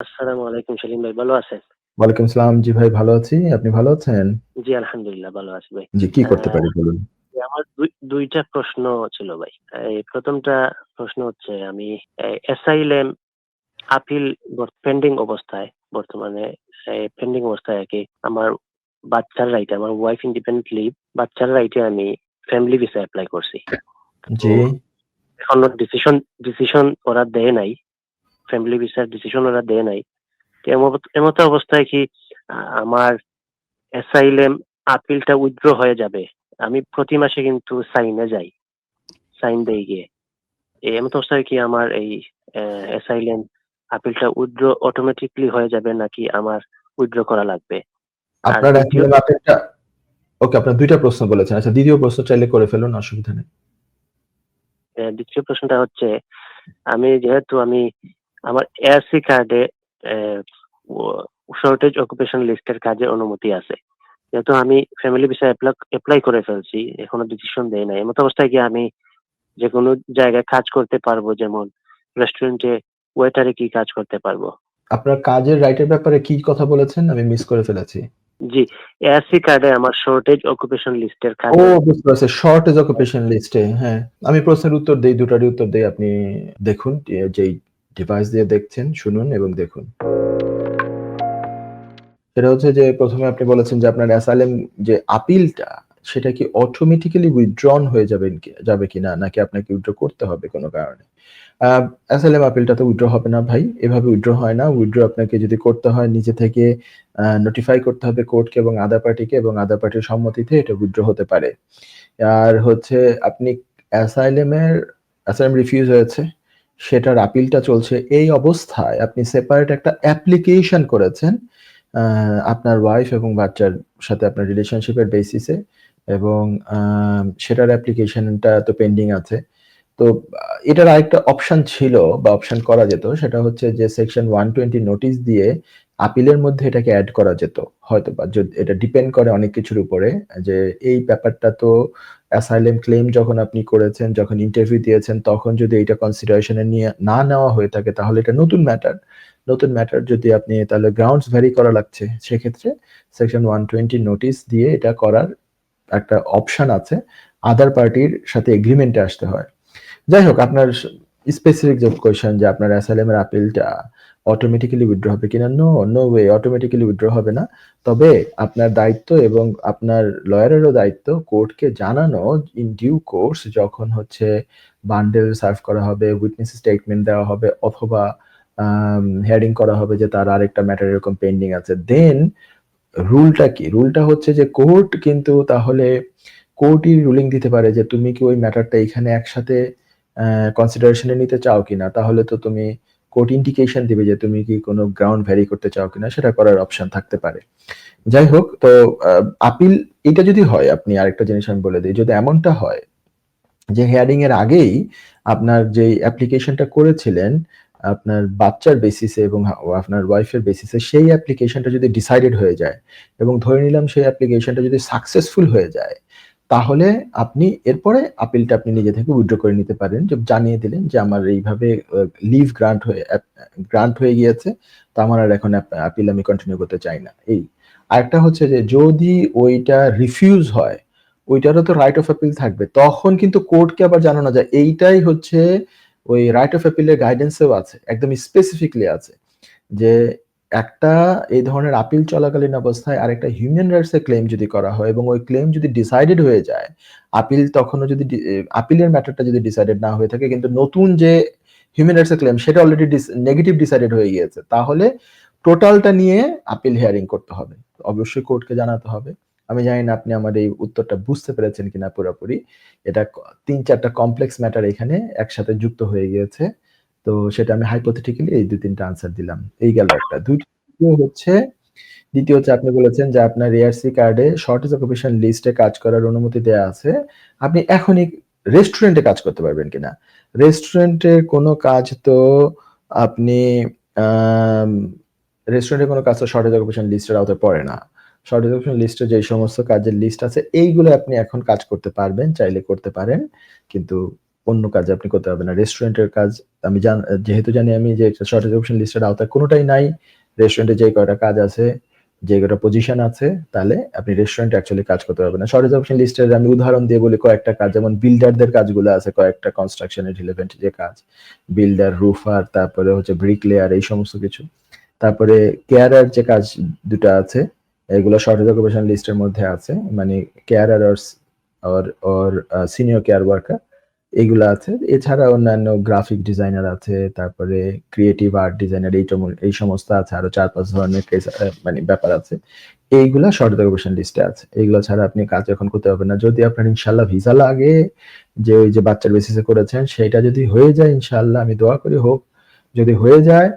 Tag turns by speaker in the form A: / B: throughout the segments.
A: আসসালামু আলাইকুম সেলিম ভাই ভালো আছেন?
B: ওয়ালাইকুম আসসালাম। জি ভাই ভালো আছি। আপনি ভালো আছেন?
A: জি আলহামদুলিল্লাহ ভালো আছি ভাই।
B: জি, কি করতে পারি বলুন?
A: আমার দুই ২ প্রশ্ন ছিল ভাই। এই ১ম প্রশ্ন হচ্ছে আমি এ অ্যাসাইলেম আপিল পেন্ডিং অবস্থায় বর্তমানে পেন্ডিং অবস্থায় আরকি আমার বাচ্চার রাইটে আমার ওয়াইফ ইন্ডিপেন্ডেন্ট লিভ বাচ্চার রাইটে আমি ফ্যামিলি ভিসা এপ্লাই করছি।
B: জি।
A: এখনও ডিসিশন ডিসিশন ওরা দেয় নাই। ফ্যামিলি ভিসার ডিসিশন ওরা দেয় নাই। এমত অবস্থায় কি আমার অ্যাসাইলেম আপিলটা উইথড্র হয়ে যাবে? আমি প্রতি মাসে কিন্তু সাইনে যাই। সাইন দেই গিয়ে। এমত অবস্থায় কি আমার এই অ্যা অ্যাসাইলেম আপিলটা উইথড্র অটোমেটিক্যালি হয়ে যাবে নাকি আমার উইথড্র করা লাগবে?
B: আপনার অ্যাসাইলেম আপিলটা ওকে আপনার ২ টা প্রশ্ন বলেছেন। আচ্ছা দ্বিতীয় প্রশ্ন চাইলে করে ফেলুন অসুবিধা নেই।
A: দ্বিতীয় প্রশ্নটা হচ্ছে আমি যেহেতু আমি আমার এআরসি কার্ডে শর্টেজ অকুপেশন লিস্টের কাজে অনুমতি আছে। যেহেতু আমি ফ্যামিলি ভিসা এপ্লা এপ্লাই করে ফেলছি, এখনও ডিসিশন দেয় নাই। এমত অবস্থায় কি আমি যেকোনো জায়গায় কাজ করতে পারব? যেমন রেস্টুরেন্টে ওয়েটারে কি কাজ করতে পারব?
B: আপনার কাজের রাইট এর ব্যাপারে কি কথা বলেছেন? আমি মিস করে ফেলেছি।
A: জি, এআরসি কার্ডে আমার শর্টেজ অকুপেশন লিস্টের কাজ ও
B: বুঝতে পারছি। শর্টেজ অকুপেশন লিস্টে হ্যাঁ। আমি প্রশ্নের উত্তর দেই, ২ টারই উত্তর দেই। আপনি দেখুন যেই ডিভাইস দিয়ে দেখছেন, শুনুন এবং দেখুন। সেটা হচ্ছে যে প্রথমে আপনি বলেছেন যে আপনার অ্যাসাইলেম যে আপিলটা সেটা কি অটোমেটিক্যালি উইথড্রন হয়ে যাবেন যাবে কিনা? নাকি আপনাকে উইথড্র করতে হবে কোনো কারণে? অ্যাসাইলেম আপিলটা তো উইথড্র হবে না ভাই। এভাবে উইথড্র হয় না। উইথড্র আপনাকে যদি করতে হয় নিজে থেকে নোটিফাই করতে হবে কোর্টকে এবং আদার পার্টিকে এবং আদার পার্টির সম্মতিতে এটা উইথড্র হতে পারে। আর হচ্ছে আপনি অ্যাসাইলেমের অ্যাসাইলেম রিফিউজ হয়েছে। সেটার আপিলটা চলছে। এই অবস্থায় আপনি সেপারেট একটা অ্যাপ্লিকেশন করেছেন। আপনার ওয়াইফ এবং বাচ্চার সাথে আপনার রিলেশনশিপের বেসিসে এবং সেটার অ্যাপ্লিকেশনটা তো পেন্ডিং আছে। তো, এটার আরেকটা অপশন ছিল বা অপশন করা যেত। সেটা হচ্ছে যে সেকশন 120 নোটিস দিয়ে আপিলের মধ্যে এটাকে অ্যাড করা যেত। হয়তোবা যদ এটা ডিপেন্ড করে অনেক কিছুর উপরে যে এই ব্যাপারটা তো অ্যাসাইলেম ক্লেইম যখন আপনি করেছেন, যখন ইন্টারভিউ দিয়েছেন তখন যদি এটা কনসিডারেশন নিয়ে না নেওয়া হয়ে থাকে তাহলে এটা নতুন ম্যাটার। নতুন ম্যাটার যদি আপনি তাহলে গ্রাউন্ডস ভ্যারি করা লাগছে। সেক্ষেত্রে সেকশন 120 নোটিস দিয়ে এটা করার একটা অপশন আছে। আদার পার্টির সাথে এগ্রিমেন্টে আসতে হয়। যাই হোক আপনার স্পেসিফিক যে কোয়েশ্চেন যে আপনার অ্যাসাইলেমের আপিলটা অটোমেটিক্যালি উইথড্র হবে কিনা? No, no way automatically withdraw হবে না। তবে আপনার দায়িত্ব এবং আপনার লয়ারেরও দায়িত্ব কোর্টকে জানানো ইন ডিউ কোর্স যখন হচ্ছে বান্ডেল সার্ভ করা হবে, উইটনেস স্টেটমেন্ট দেওয়া হবে অথবা হেয়ারিং করা হবে যে তার আরেকটা ম্যাটার এরকম পেন্ডিং আছে। দেন রুলটা কি? রুলটা হচ্ছে যে কোর্ট কিন্তু তাহলে কোর্টই রুলিং দিতে পারে যে তুমি কি ওই ম্যাটারটা এখানে একসাথে কনসিডারেশন নিতে চাও কিনা? তাহলে তো তুমি কোর্ট ইন্ডিকেশন দিবে যে তুমি কি কোন গ্রাউন্ড ভ্যারি করতে চাও কিনা? সেটা করার অপশন থাকতে পারে। যাই হোক তো আপিল এটা যদি হয় আপনি আরেকটা জিনিস আমি বলে দেই। যদি এমনটা হয় যে হেয়ারিং এর আগেই আপনার যেই অ্যাপ্লিকেশনটা করেছিলেন আপনার বাচ্চার বেসিসে এবং আপনার ওয়াইফের বেসিসে সেই অ্যাপ্লিকেশনটা যদি ডিসাইডেড হয়ে যায় এবং ধরে নিলাম সেই অ্যাপ্লিকেশনটা যদি সাকসেসফুল হয়ে যায়, তাহলে আপনি এরপরে আপিলটা আপনি নিজে থেকে উইথড্র করে নিতে পারেন। যে জানিয়ে দিলেন যে আমার এইভাবে লিভ গ্রান্ট হয়ে গ্রান্ট হয়ে গিয়েছে। তা আমার আর এখন আপিল আমি কন্টিনিউ করতে চাই না। এই। আরেকটা হচ্ছে যে যদি ওইটা রিফিউজ হয়, ওইটারও তো রাইট অফ আপিল থাকবে। তখন কিন্তু কোর্টকে আবার জানানো যায়। এইটাই হচ্ছে ওই রাইট অফ আপিল এর গাইডেন্স এও আছে। একদম স্পেসিফিকলি আছে। যে একটা এই ধরনের আপিল চলাকালীন অবস্থায় আরেকটা হিউম্যান রাইটস এর ক্লেইম যদি করা হয় এবং ওই ক্লেইম যদি ডিসাইডেড হয়ে যায়, আপিল তখনও যদি আপিলের ম্যাটারটা যদি ডিসাইডেড না হয়ে থাকে কিন্তু নতুন যে হিউম্যান রাইটস এর ক্লেইম সেটা অলরেডি নেগেটিভ ডিসাইডেড হয়ে গিয়েছে। তাহলে টোটালটা নিয়ে আপিল হিয়ারিং করতে হবে। অবশ্যই কোর্টকে জানাতে হবে। আমি জানি না আপনি আমার এই উত্তরটা বুঝতে পেরেছেন কিনা পুরোপুরি। এটা তিন ৩-৪ কমপ্লেক্স ম্যাটার এখানে একসাথে যুক্ত হয়ে গিয়েছে। তো সেটা আমি হাইপোথেটিক্যালি এই ২-৩ টা আনসার দিলাম। এই গেল একটা। ২য় হচ্ছে দ্বিতীয় হচ্ছে আপনি বলেছেন যে আপনার এআরসি কার্ডে শর্টেজ অকুপেশন লিস্টে কাজ করার অনুমতি দেয়া আছে। আপনি এখনই রেস্টুরেন্টে কাজ করতে পারবেন কিনা? রেস্টুরেন্টের কোন কাজ তো আপনি রেস্টুরেন্টের কোন কাজ তো শর্টেজ অকুপেশন লিস্টের আওতায় পড়ে না। শর্টেজ অকুপেশন লিস্টে যেই সমস্ত কাজের লিস্ট আছে এইগুলো আপনি এখন কাজ করতে পারবেন, চাইলে করতে পারেন। কিন্তু অন্য কাজ আপনি করতে পারবেন না। রেস্টুরেন্টের কাজ, আমি জান, যেহেতু জানি আমি যে শর্টেজ অপশন লিস্টের আওতায় কোনোটাই নাই রেস্টুরেন্টে যে কয়টা কাজ আছে, যে কয়টা পজিশন আছে, তাহলে আপনি রেস্টুরেন্টে অ্যাকচুয়ালি কাজ করতে পারবেন না। শর্টেজ অপশন লিস্টের আমি উদাহরণ দিয়ে বলি কয়েকটা কাজ, যেমন বিল্ডারদের কাজগুলো আছে, কয়েকটা কনস্ট্রাকশনের রিলেভেন্ট যে কাজ। বিল্ডার রুফার তারপরে হচ্ছে ব্রিক লেয়ার এই সমস্ত কিছু। তারপরে কেয়ারার যে কাজ দুটো আছে, এগুলো শর্টেজ অকুপেশন লিস্টের মধ্যে আছে। মানে carer or senior care worker এইগুলো আছে। এছাড়া অন্যান্য গ্রাফিক ডিজাইনার আছে, তারপরে ক্রিয়েটিভ আর্ট ডিজাইনার এই এই সমস্ত আছে, আরও চার পাঁচ ধরনের মানে ব্যাপার আছে। এইগুলা শর্ট অকুপেশন লিস্টে আছে। এইগুলো ছাড়া আপনি কাজ এখন করতে পারবেন না। যদি আপনার ইনশাল্লাহ ভিসা লাগে, যে ওই যে বাচ্চার বেসিসে করেছেন, সেটা যদি হয়ে যায় ইনশাল্লাহ আমি দোয়া করি, হোক। যদি হয়ে যায়,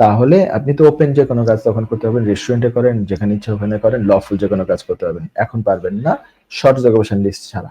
B: তাহলে আপনি তো ওপেন যে কোনো কাজ তখন করতে পারবেন। রেস্টুরেন্টে করেন, যেখানে ইচ্ছা ওখানে করেন লফুল যে কোনো কাজ করতে পারবেন। এখন পারবেন না শর্ট অকুপেশন লিস্ট ছাড়া।